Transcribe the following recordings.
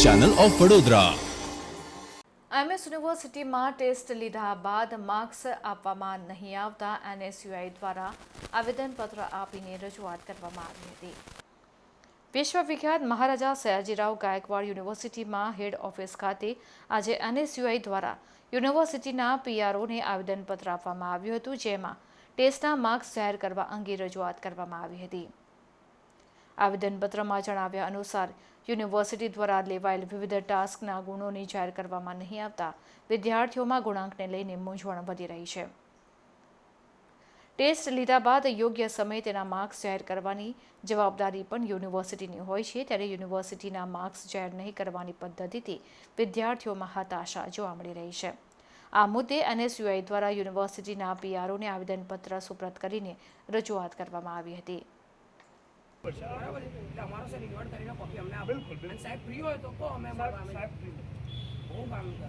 Channel of Vadodara. MS યુનિવર્સિટીમાં test લીધા બાદ માર્ક્સ આપવામાં નહીં આવતા એનએસયુઆઈ દ્વારા આવેદનપત્ર આપીને રજૂઆત કરવામાં આવી હતી. વિશ્વવિખ્યાત મહારાજા સયાજીરાવ ગાયકવાડ યુનિવર્સિટીમાં હેડ ઓફિસ ખાતે આજે એનએસયુઆઈ દ્વારા યુનિવર્સિટીના પીઆરઓને આવેદનપત્ર આપવામાં આવ્યું હતું, જેમાં ટેસ્ટના માર્ક્સ જાહેર કરવા અંગે રજૂઆત કરવામાં આવી હતી. આવેદનપત્રમાં જણાવ્યા અનુસાર, યુનિવર્સિટી દ્વારા લેવાયેલ વિવિધ ટાસ્કના ગુણોની જાહેર કરવામાં નહીં આવતા, વિદ્યાર્થીઓમાં ગુણાંકને લઈને મૂંઝવણ વધી રહી છે. ટેસ્ટ લીધા બાદ યોગ્ય સમયે તેના માર્ક્સ જાહેર કરવાની જવાબદારી પણ યુનિવર્સિટીની હોય છે, ત્યારે યુનિવર્સિટીના માર્ક્સ જાહેર નહીં કરવાની પદ્ધતિથી વિદ્યાર્થીઓમાં હતાશા જોવા મળી રહી છે. આ મુદ્દે એનએસયુઆઈ દ્વારા યુનિવર્સિટીના પીઆરઓને આવેદનપત્ર સુપ્રત કરીને રજૂઆત કરવામાં આવી હતી. બરાબર છે. એટલે અમારો સર રિવર્ટ કરીને કોપી અમને આપો. અને સાહેબ ફ્રી હોય તો કહો અમે મળવા અમે બહુ કામ કરે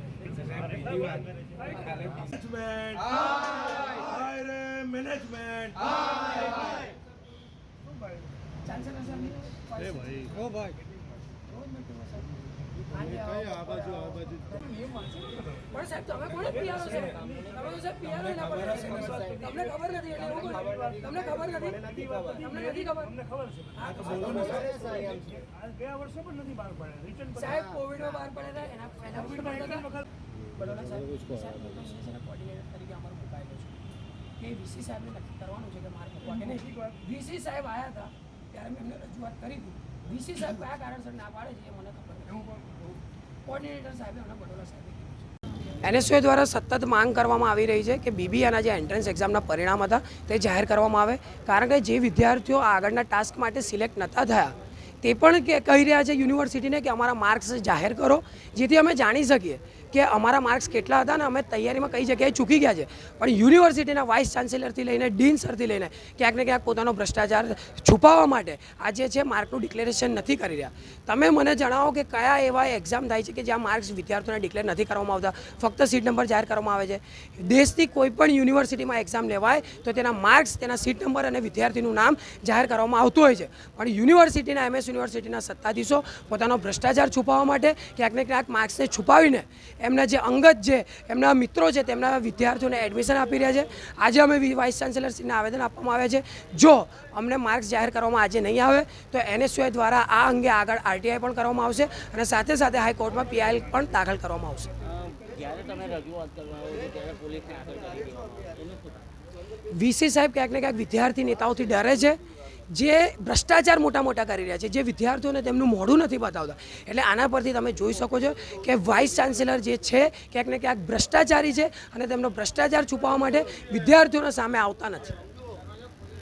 ઓ ભાઈ. પણ સાહેબ તમે કોને પીઆરો છે? તમે તો સાહેબ તમને ખબર નથી એટલે એવું તમને ખબર નથી? તમને નથી ખબર? ગયા વર્ષે પણ નથી બહાર પડે રિટર્ન સાહેબ કોવિડમાં બહાર પડ્યા હતા એના પહેલા કોર્ડિનેટર તરીકે અમારો મુકાયેલો છે. કે વીસી સાહેબને નક્કી કરવાનું છે કે મારે મૂકવા કે નહીં. વીસી સાહેબ આવ્યા હતા ત્યારે મેં એમને રજૂઆત કરી હતી. વીસી કયા કારણસર ના પાડે છે એ મને ખબર નથી કોર્ડિનેટર સાહેબે અમને બરોડા સાહેબે કીધું એનએસયુએ દ્વારા સતત માંગ કરવામાં આવી રહી છે કે બીબીએના જે એન્ટ્રન્સ એક્ઝામના પરિણામ હતા તે જાહેર કરવામાં આવે. કારણ કે જે વિદ્યાર્થીઓ આગળના ટાસ્ક માટે સિલેક્ટ નહોતા થયા, તે પણ કહી રહ્યા છે યુનિવર્સિટીને કે અમારા માર્ક્સ જાહેર કરો, જેથી અમે જાણી શકીએ. કે અમારા માર્ક્સ કેટલા હતા ને અમે તૈયારીમાં કઈ જગ્યાએ ચૂકી ગયા છે. પણ યુનિવર્સિટીના વાઇસ ચાન્સેલરથી લઈને, ડીન સરથી લઈને ક્યાંક ને ક્યાંક પોતાનો ભ્રષ્ટાચાર છુપાવવા માટે આજે છે માર્કનું ડિક્લેરેશન નથી કરી રહ્યા. તમે મને જણાવો કે કયા એવા એક્ઝામ થાય છે કે જ્યાં માર્ક્સ વિદ્યાર્થીઓને ડિક્લેર નથી કરવામાં આવતા? ફક્ત સીટ નંબર જાહેર કરવામાં આવે છે. દેશની કોઈ પણ યુનિવર્સિટીમાં એક્ઝામ લેવાય તો તેના માર્ક્સ, તેના સીટ નંબર અને વિદ્યાર્થીનું નામ જાહેર કરવામાં આવતું હોય છે. પણ યુનિવર્સિટીના, એમએસ યુનિવર્સિટીના સત્તાધીશો પોતાનો ભ્રષ્ટાચાર છુપાવવા માટે ક્યાંક ને ક્યાંક માર્ક્સને છુપાવીને એમના જે અંગત છે એમના મિત્રો છે, તેમના વિદ્યાર્થીઓને એડમિશન આપી રહ્યા છે. આજે અમે વાઇસ ચાન્સેલરશ્રીને આવેદન આપવામાં આવ્યા છે. જો અમને માર્ક્સ જાહેર કરવામાં આજે નહીં આવે, તો એનએસયુઆઈ દ્વારા આ અંગે આગળ આરટીઆઈ પણ કરવામાં આવશે અને સાથે સાથે હાઈકોર્ટમાં પીઆઈએલ પણ દાખલ કરવામાં આવશે. જ્યારે તમે? વીસી સાહેબ ક્યાંક ને ક્યાંક વિદ્યાર્થી નેતાઓથી ડરે છે, જે ભ્રષ્ટાચાર મોટા મોટા કરી રહ્યા છે, જે વિદ્યાર્થીઓને તેમનું મોઢું નથી બતાવતા. એટલે આના પરથી તમે જોઈ શકો છો કે વાઇસ ચાન્સેલર જે છે, ક્યાંક ને ક્યાંક ભ્રષ્ટાચારી છે અને તેમનો ભ્રષ્ટાચાર છુપાવવા માટે વિદ્યાર્થીઓના સામે આવતા નથી.